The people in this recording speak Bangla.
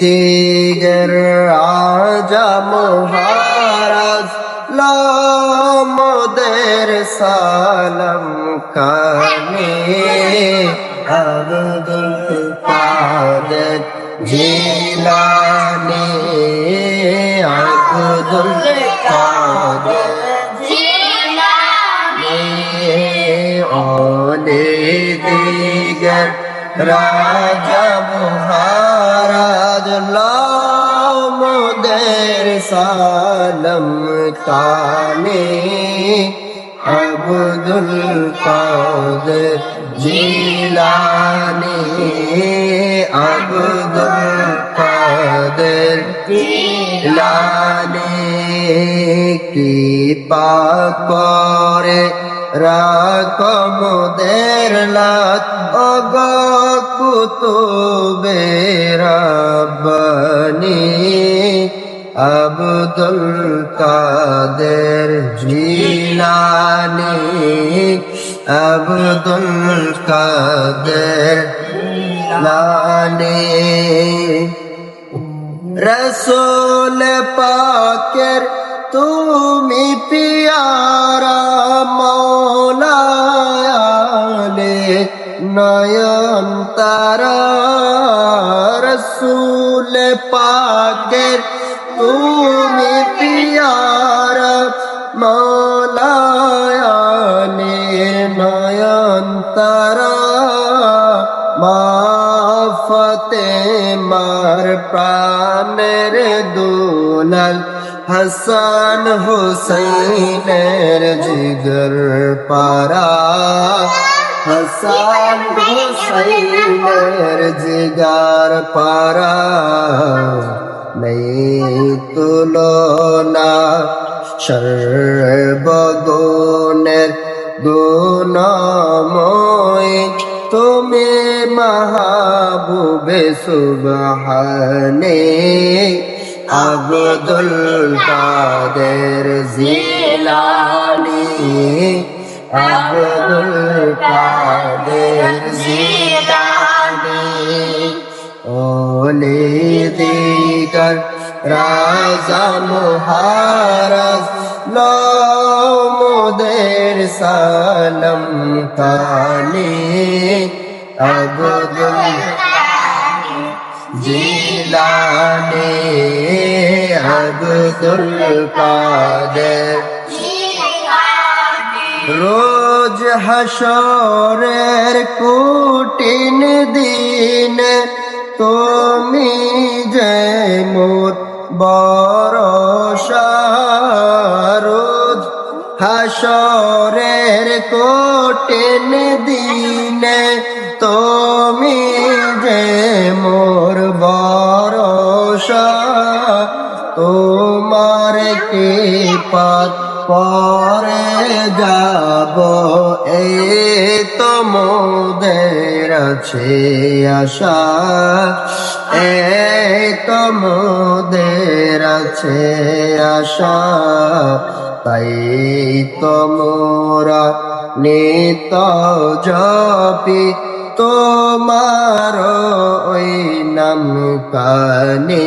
দিগর রাজা মহারাজ লামদের সালাম কানে আব্দুল কাদের জিলানি আব্দুল কাদের রাজা মহারাজ লামদের সালম কানে আব্দুল কাদের জিলানি আব্দুল কাদের জিলানি কি পাক করে রাকমদের লাত। অগ কুতুবে রাব্বানি, আব্দুল কাদের জিলানি, আব্দুল কাদের লানি রসুল পাকের তুমি পিয়ারা তারা রসুল পাকের তুমি পিয়ারা মৌলায়ালে নয়ন তারা মাফতে মার প্রাণের দুলাল হাসান হুসൈনের জিগর পারা হাসান হুসൈনের জিগার পারা নেই তুলনা। সর্বগুণের গুণময় তুমি মাহবুবে সুবহানে। আব্দুল কাদের জিলানি আব্দুল কাদের জিলানি ওলে দিগর রাজা মহারাজ লোমদের সালম কানে আব্দুল জিলানি আব্দুল কাদের রোজ হাসরের কুটিন দিন, তুমি যে বরসা, রোজ হাসরের কোটিন দিনে, তুমি যে মোর বরসা পরে যাব, এই তো মোদের আছে আশা। এই তো মোদের আছে আশা, তাই তো মোরা নিত জপি। তোমার ওই নাম কানে